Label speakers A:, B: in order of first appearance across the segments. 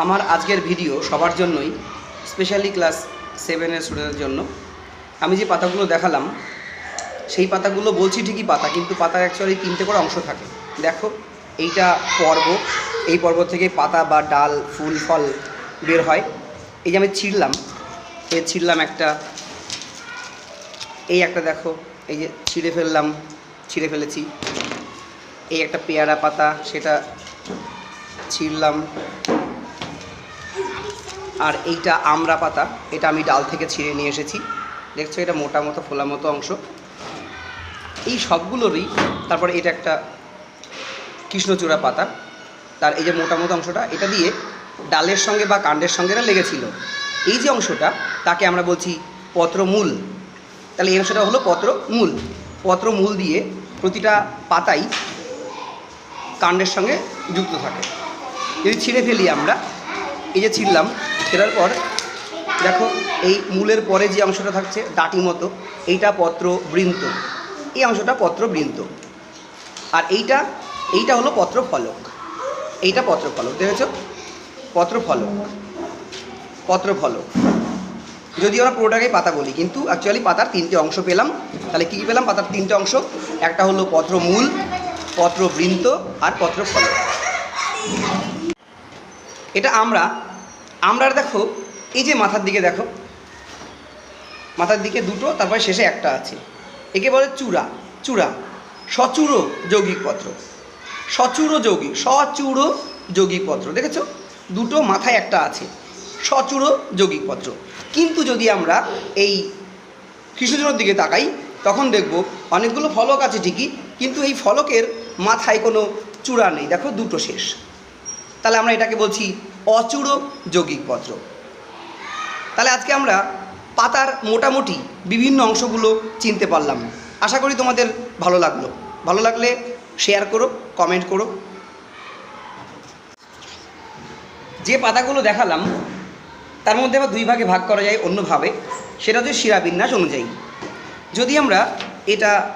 A: আমার আজকের ভিডিও সবার জন্যই স্পেশালি ক্লাস সেভেনের স্টুডেন্টের জন্য। আমি যে পাতাগুলো দেখালাম, সেই পাতাগুলো বলছি ঠিকই পাতা, কিন্তু পাতার অ্যাকচুয়ালি তিনটে করে অংশ থাকে। দেখো, এইটা পর্ব, এই পর্ব থেকে পাতা বা ডাল, ফুল, ফল বের হয়। এই যে আমি ছিঁড়লাম এ ছিঁড়লাম একটা, এই একটা দেখো, এই যে ছিঁড়ে ফেললাম, ছিঁড়ে ফেলেছি। এই একটা পেয়ারা পাতা, সেটা ছিঁড়লাম। আর এইটা আমড়া পাতা, এটা আমি ডাল থেকে ছিঁড়ে নিয়ে এসেছি। দেখছ, এটা মোটা মতো ফোলা মতো অংশ। এই সবগুলোরই তারপরে এটা একটা কৃষ্ণচূড়া পাতা। তার এই যে মোটা মতো অংশটা, এটা দিয়ে ডালের সঙ্গে বা কাণ্ডের সঙ্গে এটা লেগেছিল। এই যে অংশটা, তাকে আমরা বলছি পত্রমূল। তাহলে এই অংশটা হলো পত্রমূল। পত্রমূল দিয়ে প্রতিটা পাতাই কাণ্ডের সঙ্গে যুক্ত থাকে। যদি ছিঁড়ে ফেলি আমরা, এই যে ছিঁড়লাম ছেড়ার পর, দেখো এই মূলের পরে যে অংশটা থাকছে, ডাটি মতো, এইটা পত্র বৃন্ত এই অংশটা পত্র বৃন্ত আর এইটা এইটা হলো পত্র ফলক এইটা পত্র ফলক দেখেছ? পত্র ফলক পত্র ফলক যদি আমরা পুরোটাকেই পাতা বলি, কিন্তু অ্যাকচুয়ালি পাতার তিনটে অংশ পেলাম। তাহলে কী পেলাম? পাতার তিনটে অংশ। একটা হলো পত্র মূল পত্র বৃন্ত আর পত্র ফলক এটা আমরা আমরার দেখো, এই যে মাথার দিকে দেখো, মাথার দিকে দুটো, তারপরে শেষে একটা আছে। একে বলে চূড়া চূড়া, সচূড় যৌগিক পত্র। সচূড় যৌগিক সচূড় যৌগিক পত্র, দেখেছ? দুটো মাথায় একটা আছে, সচূড় যৌগিক পত্র। কিন্তু যদি আমরা এই কৃষ্ণচূড়ার দিকে তাকাই, তখন দেখব অনেকগুলো ফলক আছে ঠিকই, কিন্তু এই ফলকের মাথায় কোনো চূড়া নেই। দেখো দুটো শেষ। তাহলে আমরা এটাকে বলছি অচূড় যৌগিক পত্র। তাহলে আজকে আমরা পাতার মোটামুটি বিভিন্ন অংশগুলো চিনতে পারলাম। আশা করি তোমাদের ভালো লাগল। ভালো লাগলে শেয়ার করো কমেন্ট করো। যে পাতাগুলো দেখালাম, তার মধ্যে আবার দুই ভাগে ভাগ করা যায় অন্যভাবে। সেটা হচ্ছে শিরাবিন্যাস অনুযায়ী। যদি আমরা এটা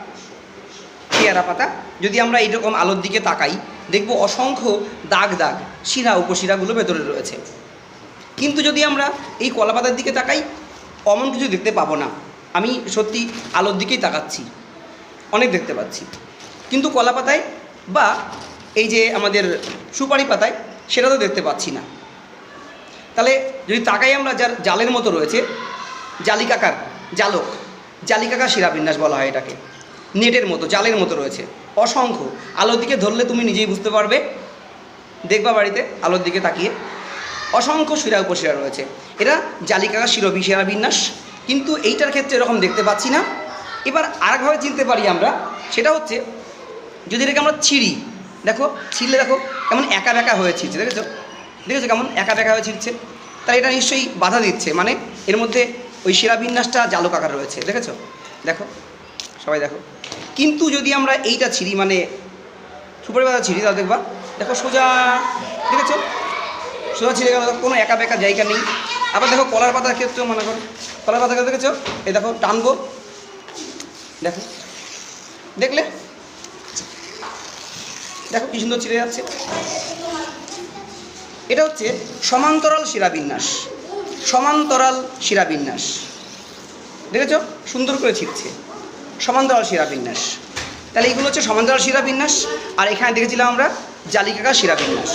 A: পেয়ারা পাতা, যদি আমরা এইরকম আলোর দিকে তাকাই দেখব অসংখ্য দাগ দাগ, শিরা, উপশিরাগুলো ভেতরে রয়েছে। কিন্তু যদি আমরা এই কলাপাতার দিকে তাকাই, অমন কিছু দেখতে পাবো না। আমি সত্যি আলোর দিকেই তাকাচ্ছি, অনেক দেখতে পাচ্ছি। কিন্তু কলা পাতায় বা এই যে আমাদের সুপারি পাতায়, সেটা তো দেখতে পাচ্ছি না। তাহলে যদি তাকাই আমরা যার জালের মতো রয়েছে, জালিকাকার জালক, জালিকাকার শিরাবিন্যাস বলা হয় এটাকে, নেটের মতো, জালের মতো রয়েছে। অসংখ্য। আলোর দিকে ধরলে তুমি নিজেই বুঝতে পারবে। দেখবা বাড়িতে, আলোর দিকে তাকিয়ে। অসংখ্য শিরা উপশিরা রয়েছে। এরা জালিকাকার শিরবি বিন্যাস। কিন্তু এইটার ক্ষেত্রে এরকম দেখতে পাচ্ছি না। এবার আরেকভাবে চিনতে পারি আমরা। সেটা হচ্ছে, যদি এটাকে আমরা ছিঁড়ি, দেখো, ছিঁড়লে দেখো, কেমন একা বেঁকা হয়ে ছিঁড়ছে, দেখেছ? দেখেছ কেমন একা বেঁকা হয়ে ছিঁড়ছে? তাই এটা নিশ্চয়ই বাধা দিচ্ছে। মানে এর মধ্যে ওই শিরাবিন্যাসটা জালক আকার রয়েছে। দেখেছ? দেখো, সবাই দেখো। কিন্তু যদি আমরা এইটা ছিঁড়ি মানে সুপারি পাতা ছিঁড়ি, তাহলে দেখবা, দেখো সোজা, দেখেছ? সোজা ছিঁড়ে গেল, কোনো একা বেঁকা জায়গা নেই। আবার দেখো কলার পাতার ক্ষেত্রেও মনে করো। কলার পাতা দেখেছ? এই দেখো, টানবো। দেখো। দেখলে? দেখো কি সুন্দর ছিঁড়ে যাচ্ছে। এটা হচ্ছে সমান্তরাল শিরাবিন্যাস। সমান্তরাল শিরাবিন্যাস। দেখেছ? সুন্দর করে ছিঁড়ছে। সমান্তরাল শিরাবিন্যাস। তাহলে এইগুলো হচ্ছে সমান্তরাল শিরাবিন্যাস, আর এখানে দেখেছিলাম আমরা জালিকাকা শিরাবিন্যাস।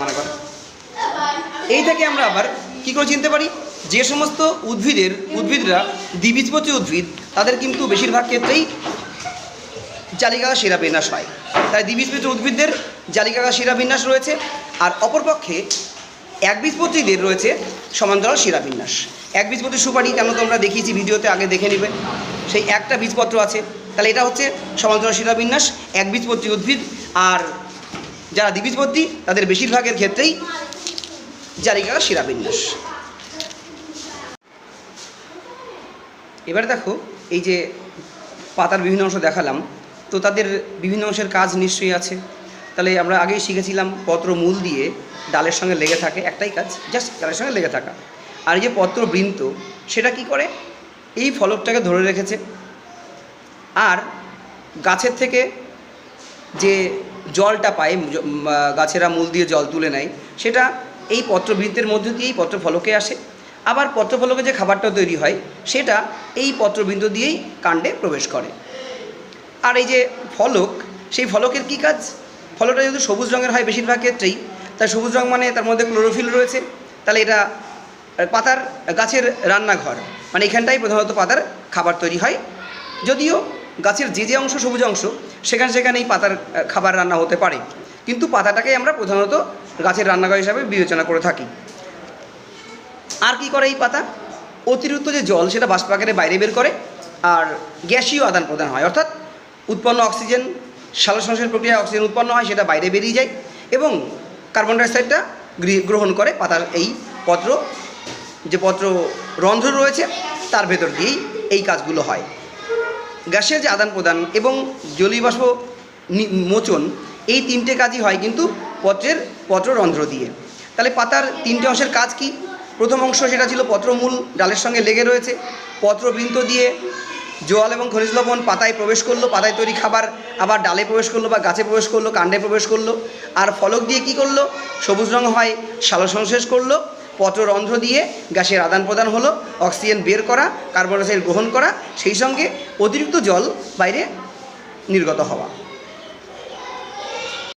A: মনে করো। এই থেকে আমরা আবার কি করে চিনতে পারি? যে সমস্ত উদ্ভিদের, উদ্ভিদরা দ্বিবীজপত্রী উদ্ভিদ, তাদের কিন্তু বেশিরভাগ ক্ষেত্রেই জালিকাকা শিরাবিন্যাস হয়। তাই দ্বিবীজপত্রী উদ্ভিদদের জালিকাকা শিরাবিন্যাস রয়েছে, আর অপরপক্ষে একবীজপত্রীদের রয়েছে সমান্তরাল শিরাবিন্যাস। একবীজপত্রী সুপারি কেন তোমরা দেখিয়েছি, ভিডিওতে আগে দেখে নেবে। সেই একটা বীজপত্র আছে। তাহলে এটা হচ্ছে সমান্তরাল শিরাবিন্যাস একবীজপত্রী উদ্ভিদ। আর যারা দ্বিবীজপত্রী, তাদের বেশিরভাগের ক্ষেত্রেই জালিকাকা শিরাবিন্যাস এবার দেখো, এই যে পাতার বিভিন্ন অংশ দেখালাম, তো তাদের বিভিন্ন অংশের কাজ নিশ্চয়ই আছে। তাহলে আমরা আগেই শিখেছিলাম পত্র মূল দিয়ে ডালের সঙ্গে লেগে থাকে, একটাই কাজ, জাস্ট ডালের সঙ্গে লেগে থাকা। আর এই যে পত্র বৃন্ত সেটা কি করে? এই ফলকটাকে ধরে রেখেছে। আর গাছের থেকে যে জলটা পায় গাছেরা মূল দিয়ে জল তুলে নেয়, সেটা এই পত্রবৃন্তের মধ্য দিয়েই পত্রফলকে আসে। আবার পত্রফলকে যে খাবারটা তৈরি হয়, সেটা এই পত্রবৃন্দ দিয়েই কাণ্ডে প্রবেশ করে। আর এই যে ফলক, সেই ফলকের কি কাজ? ফলকটা যদি সবুজ রঙের হয় বেশিরভাগ ক্ষেত্রেই, তাই সবুজ রঙ মানে তার মধ্যে ক্লোরোফিল রয়েছে। তাহলে এটা পাতার গাছের রান্নাঘর। মানে এখানটাই প্রধানত পাতার খাবার তৈরি হয়। যদিও গাছের যে যে অংশ সবুজ অংশ, সেখানে সেখানে এই পাতার খাবার রান্না হতে পারে। কিন্তু পাতাটাকে আমরা প্রধানত গাছের রান্নাঘর হিসাবে বিবেচনা করে থাকি। আর কি করে এই পাতা? অতিরিক্ত যে জল, সেটা বাষ্পাকারে বাইরে বের করে আর গ্যাসীয় আদান প্রদান হয়। অর্থাৎ উৎপন্ন অক্সিজেন সালোকসংশ্লেষ প্রক্রিয়ায় অক্সিজেন উৎপন্ন হয়, সেটা বাইরে বেরিয়ে যায় এবং কার্বন ডাইঅক্সাইডটা গ্রি- গ্রহণ করে পাতার এই পত্র যে পত্র রন্ধ্র রয়েছে, তার ভেতর দিয়েই এই কাজগুলো হয়। গ্যাসের যে আদান প্রদান এবং জলীয় বাষ্প নি- মোচন, এই তিনটে কাজই হয় কিন্তু পত্রের পত্ররন্ধ্র দিয়ে। তাহলে পাতার তিনটে অংশের কাজ কি? প্রথম অংশ সেটা ছিল পত্রমূল, ডালের সঙ্গে লেগে রয়েছে। পত্রবৃন্ত দিয়ে জল এবং খনিজ লবণ পাতায় প্রবেশ করল, পাতায় তৈরি খাবার আবার ডালে প্রবেশ করল বা গাছে প্রবেশ করল, কাণ্ডে প্রবেশ করল। আর ফলক দিয়ে কি করল? সবুজ রং হয় সালোকসংশ্লেষ করল পত্ররন্ধ্র দিয়ে গ্যাসের আদান প্রদান হলো, অক্সিজেন বের করা, কার্বন ডাইঅক্সাইড গ্রহণ করা, সেই সঙ্গে অতিরিক্ত জল বাইরে নির্গত হওয়া।